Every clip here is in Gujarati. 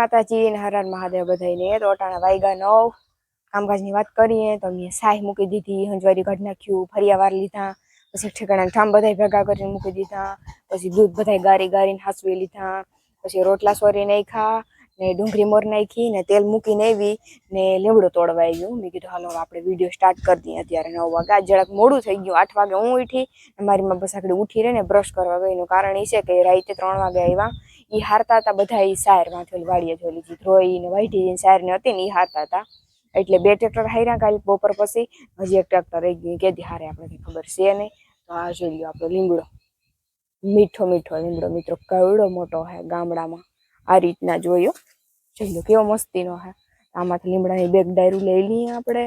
માતાજી ને હરણ મહાદેવ બધાને તો અટાણા વાયગા નવ. કામકાજની વાત કરીએ તો મેં સાહી મૂકી દીધી, હંજવારી કાઢી નાખ્યું ફરિયા વાર લીધા, પછી ઠેકાણા ઠામ બધા ભેગા કરીને મૂકી દીધા, પછી દૂધ બધા ગારી ગારીને હાસવી લીધા, પછી રોટલા સોરી નાખ્યા, ને ડુંગળી મોર નાખી, ને તેલ મૂકીને આવી, ને લીમડો તોડવા આવ્યું મેં કીધું, હાલો આપણે વીડિયો સ્ટાર્ટ કરી દઈએ અત્યારે નવ વાગે. જરાક મોડું થઈ ગયું, આઠ વાગે હું ઉઠી મારી માં બસ ઉઠી રહે ને બ્રશ કરવા ગઈ. એનું કારણ એ છે કે રાતે ત્રણ વાગે આવ્યા ઈ હારતા હતા, બધા એ શાયરમાંથી ઓલી વાડીએ જોઈ લીધી ધ્રોઈ ને વાઢી સાયર ને હતી ને ઈ હારતા હતા. એટલે બે ટ્રેક્ટર હાર્યા કાલે બપોર પછી, હજી એક ટ્રેક્ટર એક કેદી હારે આપણે ખબર છે નહીં. તો આ જોઈ લ્યો આપણો લીમડો. મીઠો મીઠો લીમડો, મિત્રો કવડો મોટો હે ગામડામાં. આ રીતના જોયો. જોઈ લો કેવો મસ્તીનો હે. આમાંથી લીમડાની બેગ ડાયરું લઈ લઈએ આપણે.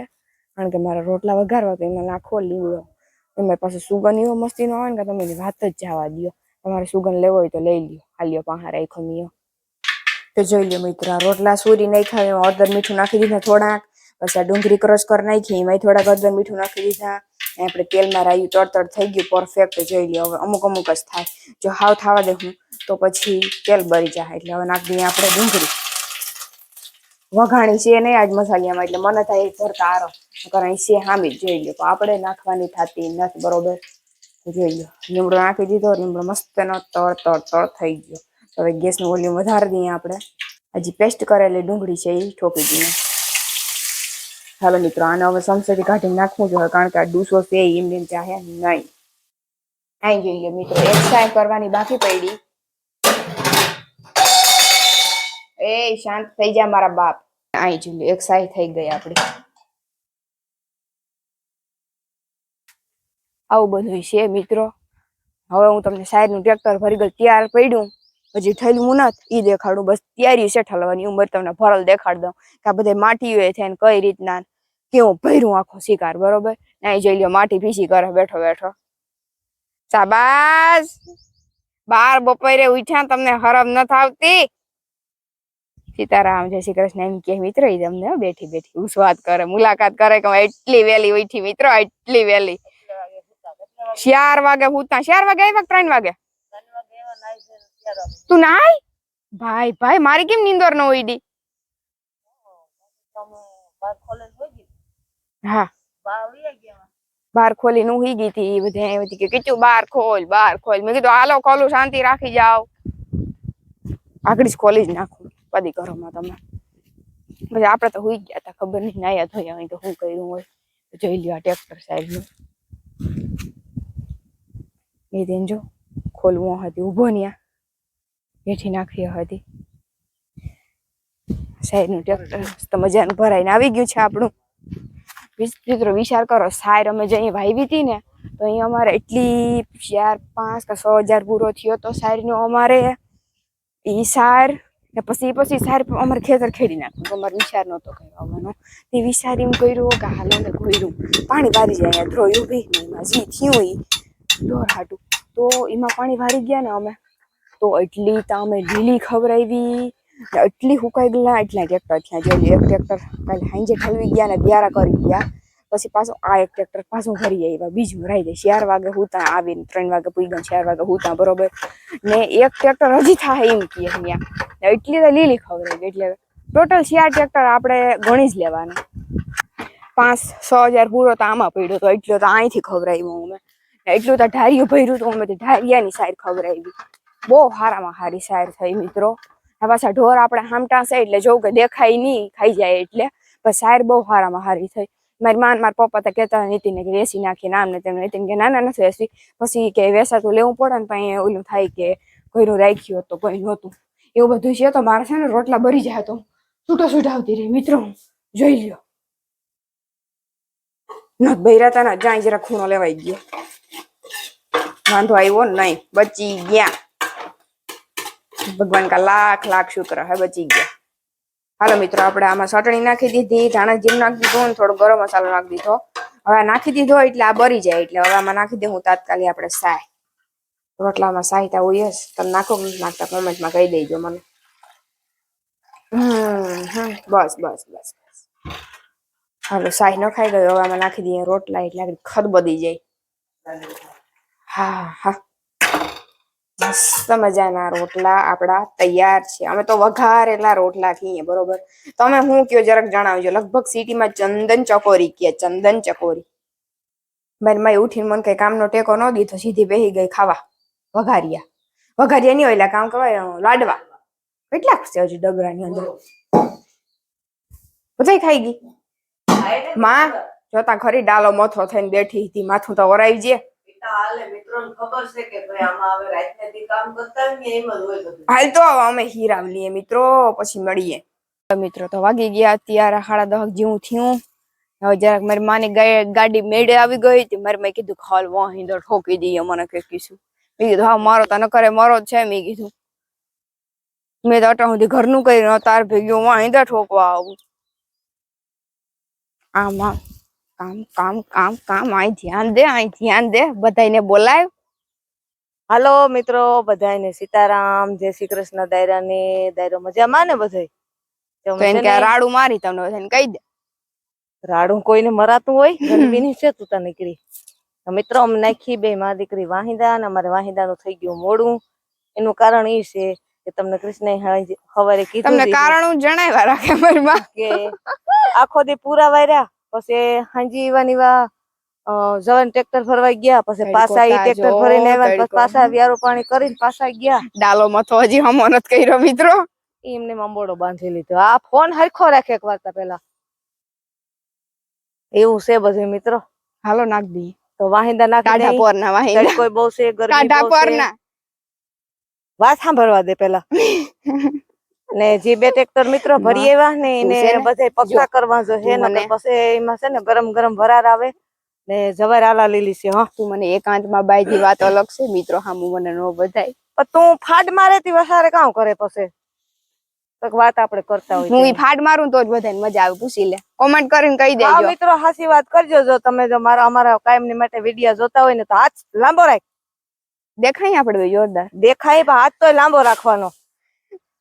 કારણ કે મારા રોટલા વઘારવા તો એમાં નાખો લીમડો. એમાં પાસે સુગંધ એવો મસ્તીનો આવે ને કે તમે વાત જ જવા દો તમારે સુગંધ લેવો હોય તો લઈ લ્યો. હાલ્યો પાહા રાખ્યો મિયો. તો જોઈ લ્યો મિત્રો રોટલા સુરી નાખ્યા, એમાં અદર મીઠું નાખી દીધા થોડાક, પછી આ ડુંગળી ક્રશ કરી નાખી એમાં થોડાક અદર મીઠું નાખી દીધા. આપણે તેલમાં રાયું તડતડ થઈ ગયું પરફેક્ટ જોઈ લ્યો. હવે અમુક અમુક જ થાય. જો હાવ થવા દે હું, તો પછી તેલ બળી જાય. એટલે હવે નાખી દઈએ આપણે ડુંગળી. વઘાણી છે નહીં આજ મસાલિયામાં એટલે મને થાય ભરતા આરો કારણ છે હામી જોઈ લ્યો. પણ આપણે નાખવાની થતી નથી, બરોબર? નાખી દીધો, લીમડો મસ્ત નો તળ તળ તળ થઈ ગયો. હવે ગેસનું વોલ્યુમ વધારી દઈએ આપણે. હજી પેસ્ટ કરેલી ડુંગળી છે એ ઠોકી દઈએ. હાલો મિત્રો, આને હવે સમસેથી કાઢીને નાખવું જોઈએ, કારણ કે આ ડૂસો છે એમને એમ ચાહે નહીં. અહીં જોઈ લો મિત્રો, એક સાય કરવાની બાકી પડી. એ શાંત થઈ જા મારા બાપ. અહીં જોઈ લો, એક સાય થઈ ગઈ આપણી. આવું બધું છે મિત્રો. હવે હું તમને સાઈડનું ટ્રેક્ટર ભરી ગયું તૈયાર પડ્યું. હજી થયેલું નથી ઈ દેખાડું. બસ તૈયારી છે ઠલવાની. ઉંમર તમને ભરલ દેખાડ દઉં કે આ બધા માટી હોય છે કઈ રીતના કેવું ભર્યું આખો શિકાર, બરોબર? નહીં જઈ લ્યો, માટી ભીસી કરે, બેઠો બેઠો. શાબાશ! બાર બપોરે ઉઠ્યા તમને હરમ ન આવતી સીતારામ, જય શ્રી કૃષ્ણ. એમ કે, મિત્ર એ તમને હો, બેઠી બેઠી. ઉસ્વાદ કરે? મુલાકાત કરે કે એટલી વેલી ઉઠી, મિત્રો એટલી વેલી ચાર વાગે હુતા ચાર વાગે આવ્યા ત્રણ વાગે? તું નાય? ભાઈ ભાઈ, મારી કેમ નીંદર ન ઉડી હા. બાર ખોલી નું હુઈ ગઈ હતી બધા બધી કે કીધું, બાર ખોલ બાર ખોલ. મેં કીધું, હાલો, ખોલું, શાંતિ રાખી જાઓ. આગળ જ ખોલી જ નાખું પદી ઘરોમાં તમે. પછી આપણે તો હુઈ ગયા હતા, ખબર નહીં, નાયા ધોયા હોય તો શું કર્યું હોય. જોઈ લ્યો આ ટ્રેક્ટર સાહેબ એ દેન જો ખોલવું હતી, ઊભો ન્યા. બેઠી નાખી હતી. સાહેબનું ટ્રેક્ટર મસ્ત મજાનું ભરાઈને આવી ગયું છે આપણું. મિત્રો, વિચાર કરો સાયર અમે જે અહીં વાવી હતી ને, તો અહીં અમારે એટલી ચાર, પાંચ કે છ હજાર પૂરો થયો તો સાયરનો અમારે એ સાર ને પછી પછી સાર અમારે ખેતર ખેડી નાખ્યું. અમારે વિચાર નહોતો કર્યો આવવાનો. તે વિચાર એમ કર્યું કે હાલો ને કર્યું પાણી વારી જાય ધ્રોયું બી નહીં જી થયું એ દોર હાટું. તો એમાં પાણી વારી ગયા ને અમે. તો એટલી તમે લીલી ખવડાવી એટલી હુકાઈ ગયેલા, એટલા ટ્રેક્ટર થયા. જોઈ એક ટ્રેક્ટર કાલે હાંજે ઠલવી ગયા ને ત્યારે કરી ગયા. પછી પાછું આ એક ટ્રેક્ટર પાછું ભરી આવ્યા. બીજું ભરાઈ જાય. ચાર વાગે હુતા આવીને ત્રણ વાગે પૂઈ ગયા ચાર વાગે હુતા, બરોબર. ને એક ટ્રેક્ટર હજી થાય એમ કહે અહીંયા એટલી તો લીલી ખવડાવી એટલે ટોટલ ચાર ટ્રેક્ટર આપણે ગણી જ લેવાના. પાંચ, છ હજાર પૂરો તો આમાં પડ્યો તો એટલો તો અહીંથી ખવડાવ્યું અમે. એટલું તો ઢારિયું ભર્યું તો અમે તો શાયર ખબર આવી બહુ સારામાં સારી શાયર થઈ મિત્રો. આ પાછા ઢોર આપણે હામટા એટલે જોઉં કે દેખાય નહીં, ખાઈ જાય એટલે. પણ શાયર બહુ સારામાં સારી થઈ. મારી માન, મારા પપ્પા તો કહેતા નીતિને કે વેસી નાખી નામ ને તેમ નીતિન કે, ના ના, નથી વેસી પછી કે વેસાતું લેવું પડે ને પછી ઓલું થાય કે કોઈનું રાખ્યું હતું કોઈ નહોતું. એવું બધું છે, તો મારે છે ને રોટલા ભરી જાય તો છૂટો છૂટાવતી રહી. મિત્રો, જોઈ લ્યો. નથ બૈરાતા ના જાય જરા ખૂણો લેવાઈ ગયો. વાંધો આવ્યો નહીં. બચી ગયા. ભગવાન કા લાખ લાખ શુક્ર હે બચી ગયા. હાલો મિત્રો, આપણે આમાં ચટણી નાખી દીધી, ધાણા જીરું નાખી દીધું થોડો ગરમ મસાલો નાખી દીધો. હવે નાખી દીધો એટલે આ બરી જાય, એટલે હવે આમાં નાખી હું તાત્કાલિક આપણે સાય રોટલામાં સાયતા હોય જ તમે નાખો નાખતા, કોમેન્ટમાં કહી દેજો મને. બસ બસ બસ બસ. હાલો સાય ન ખાઈ ગયો, હવે આમાં નાખી દઈએ રોટલા, એટલે આગળ ખદ બધી જાય. હા હા. મસ્ત મજાના રોટલા આપણા તૈયાર છે. અમે તો વઘારેલા રોટલા ખઈએ બરોબર? તમે હું કયો જરાક જણાવજો. લગભગ સિટીમાં ચંદન ચકોરી કે ચંદન ચકોરી. મારી માય ઉઠીને મને કઈ કામનો ટેકો ન દીધો સીધી બેહી ગઈ ખાવા. વઘારિયા. વઘારિયા નહીં હોય કામ કહેવાય લાડવા. કેટલાક છે હજી ડબરાની અંદર. બધાય ખાઈ ગઈ. માં જોતા ખરી ડાલો મથો થઈને બેઠી હતી માથું તો ઓરાઈ જે હાલે હાલ તો અમે હીરાવ લઈએ મિત્રો, પછી મળીએ. મિત્રો તો વાગી ગયા અત્યારે સાડા દસ જેવું થયું. હવે જરાક મારી માની ગાડી મેળે આવી ગઈ હતી, મારી મેં કીધું ખાલ વાહિંદર ઠોકી દઈએ મને કે કીધું. મેં કીધું, હા, મારો તો કરે મારો જ છે, મેં કીધું. મેં તો અટા સુધી ઘરનું કર્યું તાર ભેગ્યું વાહિંદર ઠોકવા આવું. આમ કામ કામ કામ કામ અહીં ધ્યાન દે અહીં ધ્યાન દે બધાને બોલાય. હાલો મિત્રો બધાને સીતારામ જય શ્રી કૃષ્ણ દાયરાને દાયરો મજામાં ને કે રાડું મારી તમને બધાને કહી દે. રાડું કોઈને મરાતું હોય? ગરમીની છે તું તા નીકળી. મિત્રો અમે નાખી બે મારી દીકરી વાહિદા અને અમારે વાહિદાનું થઈ ગયું મોડું. એનું કારણ એ છે કે તમને કૃષ્ણ સવારે કીધું તમને કારણ જણાવ્યા રાખે મારી માં કે આખો દી પૂરા વાર્યા પછી હાંજી ઈવાની વા જવાન ટ્રેક્ટર ફરવા ગયા પછી પાછા એ ટ્રેક્ટર ફરીને આવ્યા પછી પાછા વ્યારો પાણી કરીને પાછા ગયા. ડાલો મથો હજી હમો નથી કર્યો મિત્રો. એમને મંબોડો બાંધી લીધો. આ ફોન હરખો રાખે એક વાર્તા પેલા એવું છે બધું મિત્રો. હાલો નાખ દી તો વાહિંદા ના કાઢા પોર ના વાહિંદા. કોઈ બહુ છે ગરમી કાઢા પર ના વાત સાંભળવા દે પેલા ને જે બે ટ્રેક્ટર મિત્રો ભરી આવ્યા ને એને બધે પગલા કરવા જો હે ને પછી એમાં છે ને ગરમ ગરમ ભરાર આવે ને જવાર આલા લીલી છે હા. તું મને એકાંતમાં બાઈ થી વાત અલગ છે મિત્રો હામું મને નો બધાય. પણ તું ફાડ મારે તી વસારે કામ કરે પછી? તો વાત આપણે કરતા હોય હું ફાડ મારું તો જ બધાને મજા આવે પૂછી લે. કોમેન્ટ કરીને કહી હા દેજો. મિત્રો હાસી વાત કરજો જો તમે જો મારા અમારા કાયમની માટે વિડિયા જોતા હોય ને તો હાથ લાંબો રાખ. દેખાય આપણે જોરદાર. દેખાય પણ હાથ તો લાંબો રાખવાનો.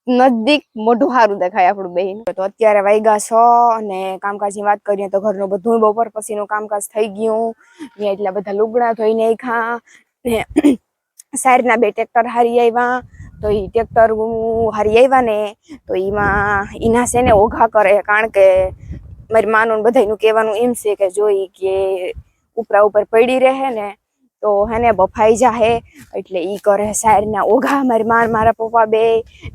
નજદીક મોઢું સારું દેખાય આપણું બેન તો અત્યારે વાગ્યા છ અને કામકાજની વાત કરીએ તો ઘરનું બધું બપોર પછીનું કામકાજ થઈ ગયું. ને એટલા બધા લુગડા ધોઈને ખા ને સાઈડના બે ટ્રેક્ટર હારી આવ્યા તો એ ટ્રેક્ટર હારી આવ્યા ને, તો એમાં એના છે ને ઓઘા કરે. કારણ કે મારી માનું બધાનું કહેવાનું એમ છે કે જોઈ કે ઉપરા ઉપર પડી રહે ને તો હેને બફાઈ જાહે એટલે ઈ કરે શાયરના ઓઘા મારી માર મારા પપ્પા બે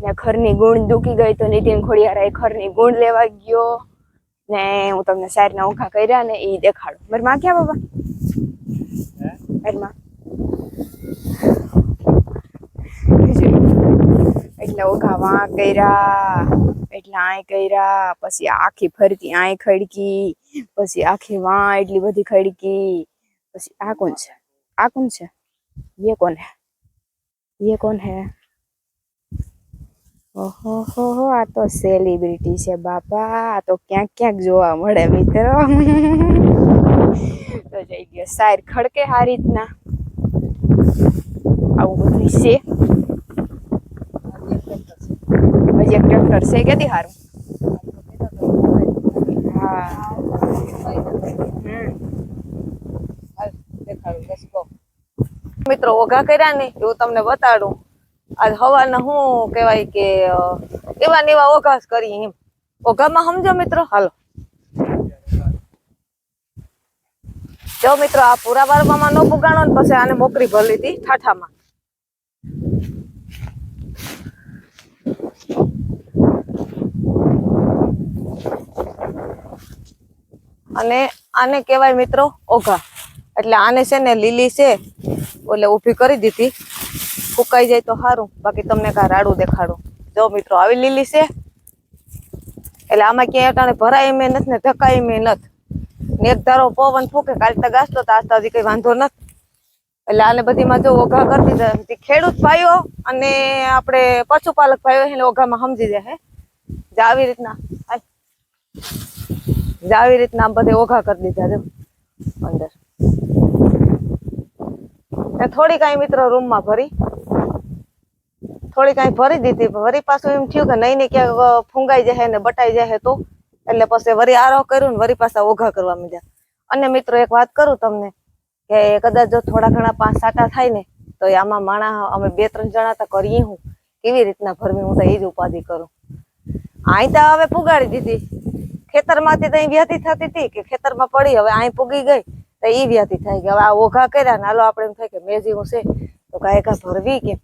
ને ખરની ગુણ દુખી ગઈ તો નીતિન ખોડિયારા ખરની ગુણ લેવા ગયો. ને હું તમને શાયરના ઓઘા કર્યા ને ઈ દેખાડું. મારી માં ક્યાં બાબા? મારી માં. એટલે ઓઘા વાં કર્યા એટલે આય કર્યા પછી આખી ફરતી આય ખડકી પછી આખી વાં એટલી બધી ખડકી પછી આ કોણ છે? આ કોણ છે ये कौन है ये कौन है ઓહો હો હો આ તો સેલિબ્રિટી છે બાપા આ તો ક્યાંક ક્યાંક જોવા મળે મિત્રો તો જઈ ગયો સાર ખડકે આ રીતના આવું બધું છે હજી એક ટ્રેક્ટર છે કેથી સારું હા હમ મિત્રો ઓઘા કર્યા ને એવું તમને બતાડું. આજ હવાના હું કહેવાય કે એવા ને ઓઘા કરી એમ. ઓઘામાં સમજો મિત્રો, હાલો. જો મિત્રો, આ પૂરા વારવામાં ન પુગાણો ને પછી આને મોકરી ભરી લીધી ઠાઠામાં. અને આને કહેવાય મિત્રો ઓઘા. એટલે આને છે ને લીલી છે એટલે ઊભી કરી દીધી. ફૂકાઈ જાય તો સારું બાકી તમને કા રાડું દેખાડું. જો મિત્રો, આવી લીલી છે. એટલે આમાં ક્યાંય અટાણે ભરાય મેં નથી ને ઢકાય મેં નથી. ને એક ધારો પવન ફૂકે, કાલે તો ગાસતો તો આજ હજી કઈ વાંધો નથી. એટલે આને બધીમાં જો ઓઘા કરી દીધા. ખેડૂત ભાઈઓ અને આપણે પશુપાલક ભાઈઓ એને ઓઘામાં સમજી જાય જે આવી રીતના આવી રીતના બધે ઓઘા કરી દીધા અંદર. ને થોડી કાંઈ મિત્રો રૂમમાં ભરી. થોડી કાંઈ ભરી દીધી. વરી પાછું એમ થયું કે નહીં ક્યાંક ફૂંગાઈ જાય ને બટાઈ જાય તો. એટલે પછી વળી આરો કર્યું ને વરી પાછા ઓઘા કરવા માંડ્યા. અને મિત્રો એક વાત કરું તમને કે કદાચ જો થોડા ઘણા પાંચ સાટા થાય ને, તો આમાં માણા, અમે બે ત્રણ જણા તો કરીએ હું. કેવી રીતના ભરવી હું તો એ જ ઉપાધિ કરું. અહીં તો હવે પુગાડી દીધી. ખેતરમાંથી તો અહીં વ્યાધી થતી હતી કે ખેતરમાં પડી, હવે અહીં પુગી ગઈ. તો એ વ્યાધિ થાય કે હવે આ ઓઘા કર્યા ને હાલો આપણે એમ થાય કે મેજી હું છે, તો કાંઈ કા ભરવી કે?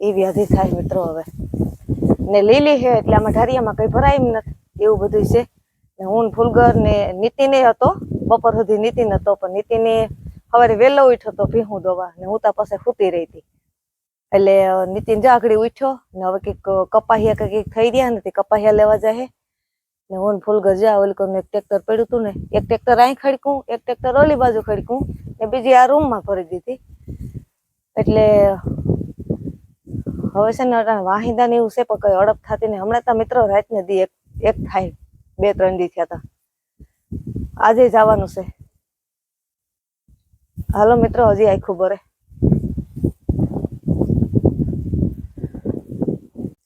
એ વ્યાધિ થાય મિત્રો હવે. ને લીલી છે એટલે આમાં ઢારિયામાં કઈ ભરાય એમ નથી, એવું બધું છે. ને હું ફૂલગર ને નીતિને હતો, બપોર સુધી નીતિન હતો, પણ નીતિને સવારે વહેલો ઉઠ્યો તો ભીહું દોવા, ને હું તા પાસે સૂતી રહી હતી. એટલે નીતિન જાગડી ઉઠ્યો, ને હવે કંઈક કપાહિયા કંઈક થઈ રહ્યા નથી કપાહિયા લેવા જાય ને ઓન ફૂલ ગજા ઓલી કોનું એક ટ્રેક્ટર પડ્યું હતું ને, એક ટ્રેક્ટર અહીં ખડકું, એક ટ્રેક્ટર ઓલી બાજુ ખડકું ને બીજી આ રૂમમાં ભરી દીધી. એટલે હવે છે ને વાહિંદા એવું છે પણ કઈ અડપ થતી ને હમણાં તો મિત્રો રાતને દી એક એક થાય. બે, ત્રણ દી થયા તા. આજે જવાનું છે. હાલો મિત્રો, હજી આખું ભરે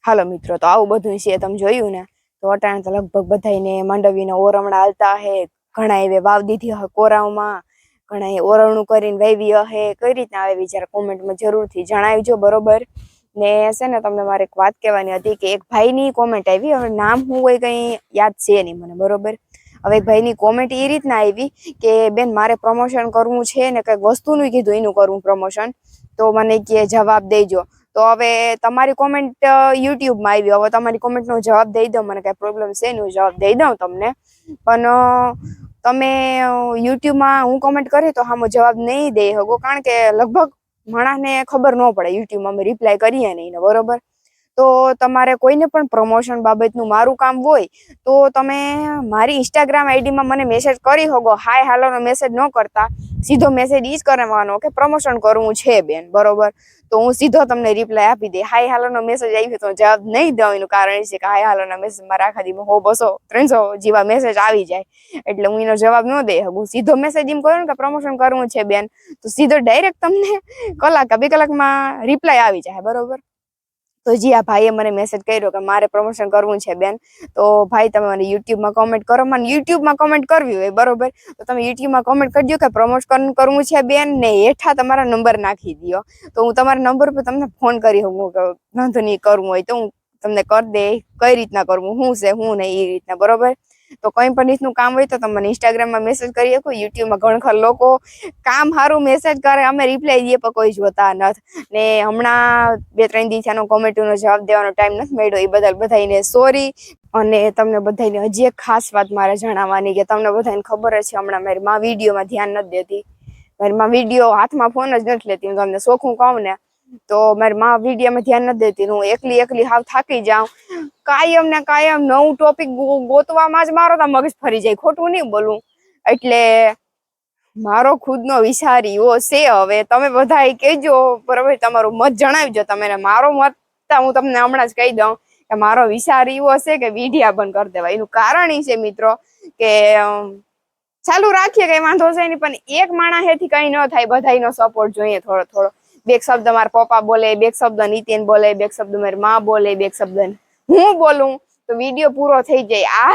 હાલો મિત્રો, તો આવું બધું છે. તમે જોયું ને? તો અટાણે તો લગભગ બધાને માંડવીને ઓરમણા હાલતા હે. ઘણા એવે વાવ દીધી હે કોરાવમાં ઘણા એ ઓરવણું કરીને વાવી હે. કઈ રીતના આવે જરા કોમેન્ટમાં જરૂરથી જણાવજો, બરોબર? ને છે ને તમને મારે એક વાત કહેવાની હતી કે એક ભાઈની કોમેન્ટ આવી. હવે નામ હું કોઈ કંઈ યાદ છે નહીં મને, બરોબર? હવે એક ભાઈની કોમેન્ટ એ રીતના આવી કે બેન મારે પ્રમોશન કરવું છે ને કંઈક વસ્તુનું કીધું, એનું કરવું પ્રમોશન તો મને કે જવાબ દેજો. તો હવે તમારી કોમેન્ટ યુટ્યુબમાં આવી. હવે તમારી કોમેન્ટનો જવાબ દઈ દો. મને કાંઈ પ્રોબ્લેમ છે એનો જવાબ દઈ દઉં તમને. પણ તમે યુટ્યુબમાં હું કોમેન્ટ કરી તો હામો જવાબ નહીં દઈ શકો કારણ કે લગભગ માણસને ખબર ન પડે. યુટ્યુબમાં અમે રિપ્લાય કરીએ નહીં બરોબર? તો તમારે કોઈને પણ પ્રમોશન બાબતનું મારું કામ હોય, તો તમે મારી ઇન્સ્ટાગ્રામ આઈડીમાં મને મેસેજ કરી શકો. હાય હાલોનો મેસેજ ન કરતા. સીધો મેસેજ ઈ જ કરવાનો કે પ્રમોશન કરવું છે બેન, બરોબર? તો હું સીધો તમને રિપ્લાય આપી દે. હાય હાલોનો મેસેજ આવ્યો તો જવાબ નહીં દઉં એનું કારણ એ છે કે હાય હાલોના મેસેજ મારા આખા દીમાં હો બસો, ત્રણસો જેવા મેસેજ આવી જાય. એટલે હું એનો જવાબ ન દઈ શકું. સીધો મેસેજ એમ કરું ને કે પ્રમોશન કરવું છે બેન, તો સીધો ડાયરેક્ટ તમને કલાક બે કલાકમાં રિપ્લાય આવી જાય, બરોબર? તો જી આ ભાઈએ મને મેસેજ કર્યો કે મારે પ્રમોશન કરવું છે બેન. તો ભાઈ, તમે મને યુટ્યુબમાં કોમેન્ટ કરો. મને યુટ્યુબમાં કોમેન્ટ કરવી હોય, બરોબર? તો તમે યુટ્યુબમાં કોમેન્ટ કરજો કે પ્રમોશન કરવું છે બેન ને હેઠા તમારા નંબર નાખી દો. તો હું તમારા નંબર પર તમને ફોન કરી શકું કે વાંધો નહીં, કરવું હોય તો હું તમને કરી દે. કઈ રીતના કરવું? શું છે? શું નહીં? એ રીતના, બરોબર? તો કંઈ પણ રીતનું કામ હોય તો તમે ઇન્સ્ટાગ્રામમાં મેસેજ કરી શકો યુટ્યુબમાં ઘણખર લોકો કામ સારું મેસેજ કરે, અમે રિપ્લાય દઈએ પણ કોઈ જોતા નથી. ને હમણાં બે ત્રણ દિવસનો કોમેન્ટનો જવાબ દેવાનો ટાઈમ નથી મળ્યો, એ બદલ બધાને સોરી અને તમને બધાને હજી એક ખાસ વાત મારે જણાવવાની કે તમને બધાને ખબર છે, હમણાં મારી માં વિડીયોમાં ધ્યાન નથી દેતી. મારી માં વીડિયો હાથમાં ફોન જ નથી લેતી, હું તમને શોખું કહું ને. તો મારી માં વિડીયોમાં ધ્યાન નથી દેતી, હું એકલી એકલી હાવ થાકી જાઉં. કાયમ ને કાયમ નવું ટોપિક ગોતવામાં જ મારો તો મગજ ફરી જાય. ખોટું નહીં બોલું. એટલે મારો ખુદનો વિચાર એવો છે હવે. તમે બધા એ કહેજો. બરાબર? તમારું મત જણાવજો. તમે મારો મત હું તમને હમણાં જ કહી દઉં કે મારો વિચાર એવો છે કે વિડિયા બંધ કરી દેવાય એનું કારણ એ છે મિત્રો કે ચાલુ રાખીએ કઈ વાંધો છે નહીં, પણ એક માણસ હેથી કઈ ન થાય. બધાયનો સપોર્ટ જોઈએ થોડો થોડો બે શબ્દ મારા પપ્પા બોલે, બે શબ્દ નીતિન બોલે, બે શબ્દ મારી મા બોલે, બે શબ્દ હું બોલું, તો વીડિયો પૂરો થઈ જાય.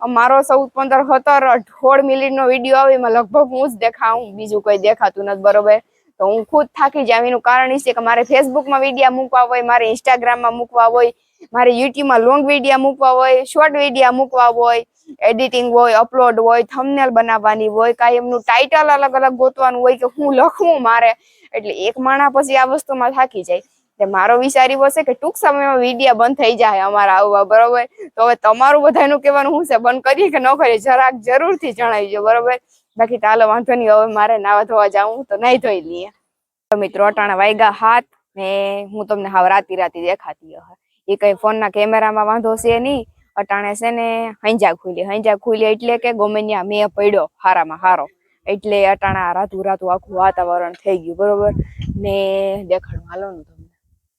આ મારો ચૌદ પંદર સત્તર અઢોળ મિનિટનો વીડિયો આવે, એમાં લગભગ હું જ દેખાઉં. બીજું કોઈ દેખાતું નથી, બરોબર? તો હું ખુદ થાકી જાઉં. એનું કારણ એ છે કે મારે ફેસબુકમાં વિડીયા મૂકવા હોય, મારે ઇન્સ્ટાગ્રામમાં મૂકવા હોય, મારે યુટ્યુબમાં લોંગ વિડીયા મૂકવા હોય શોર્ટ વિડીયા મૂકવા હોય એડિટિંગ હોય અપલોડ હોય થંબનેલ બનાવવાની હોય કાયમનું ટાઇટલ અલગ અલગ ગોતવાનું હોય કે હું લખવું મારે. એટલે એક માણા પછી આ વસ્તુમાં થાકી જાય. મારો વિચાર એવો છે કે ટૂંક સમયમાં વિડિયા બંધ થઈ જાય અમારા આવવા, બરોબર? તો હવે તમારું બધાનું કહેવાનું શું છે? બંધ કરીએ કે ન કરીએ? જરાક જરૂરથી જણાવીજો, બરોબર? બાકી ચાલો વાંધો નહીં, હવે મારે નાવા ધોવા જાવું તો નહીં ધોઈ લઈએ. મિત્રો, અટાણા વાયગા હાથ, ને હું તમને હાવ રાતી રાતી દેખાતી એ કઈ ફોનના કેમેરામાં વાંધો છે નહીં. અટાણે છે ને હંજા ખુલી હંજા ખુલી એટલે કે ગોમેન્યા મેં પડ્યો, હારામાં હારો. એટલે અટાણા રાતું રાતું આખું વાતાવરણ થઈ ગયું, બરોબર? ને દેખાડું, હાલો ને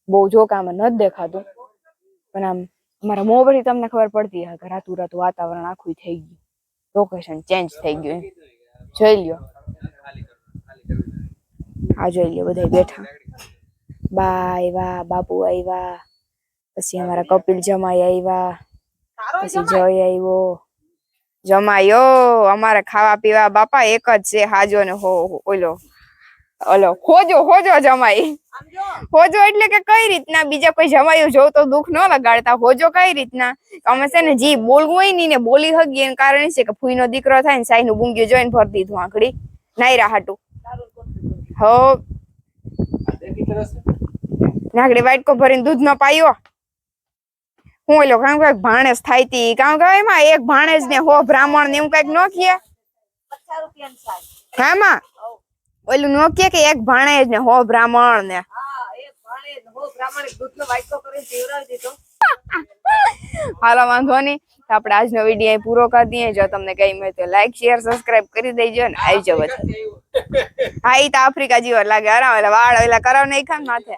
બહુ જોક આમાં નથી દેખાતું. પણ આમ મારા મોં પરથી તમને ખબર પડતી કે રાતું રાતું વાતાવરણ આખું થઈ ગયું. લોકેશન ચેન્જ થઈ ગયું જોઈ લ્યો. આ જોઈ લ્યો બધા બેઠા. બા આવ્યા બાપુ આવ્યા પછી અમારા કપિલ જમાઈ આવ્યા પછી જય આવ્યો જમાયો, અમારે ખાવા પીવા બાપા એક જ છે હાજો ને હો- ઓલો ઓલો ખોજો હોજો જમાઈ. હોજો એટલે કે કઈ રીતના? બીજા કોઈ જમાયું જોવ તો દુઃખ ન લગાડતા. હોજો કઈ રીતના? અમે છે ને જી બોલવું હોયની ને બોલી હગી એનું કારણ છે કે ફૂઈનો દીકરો થાય ને સાઈ નું બુંગિયું જોઈને ભરી દીધું આંકડી નાયરા હાટું. હો. નાગડી વાટકો ભરીને દૂધ નો પાયો. હું ઓલો કામ કંઈક ભાણેજ થાય તી. કામ કે એમાં એક ભાણેજ ને હો બ્રાહ્મણ ને એવું કંઈક નો કીએ હા માં. ઓલું નો કહે કે એક ભાણેજ ને હો બ્રાહ્મણ ને. હાલો વાંધો નહીં. તો આપણે આજનો વીડિયો પૂરો કરી દઈએ. જો તમને ગમ્યું હોય તો લાઈક શેર સબસ્ક્રાઇબ કરી દેજો ને આવી જાવ હા ઈ તો આફ્રિકા જેવો લાગે. આરામ એટલે વાળ એટલે કરાવ નહીં ખાન માથે.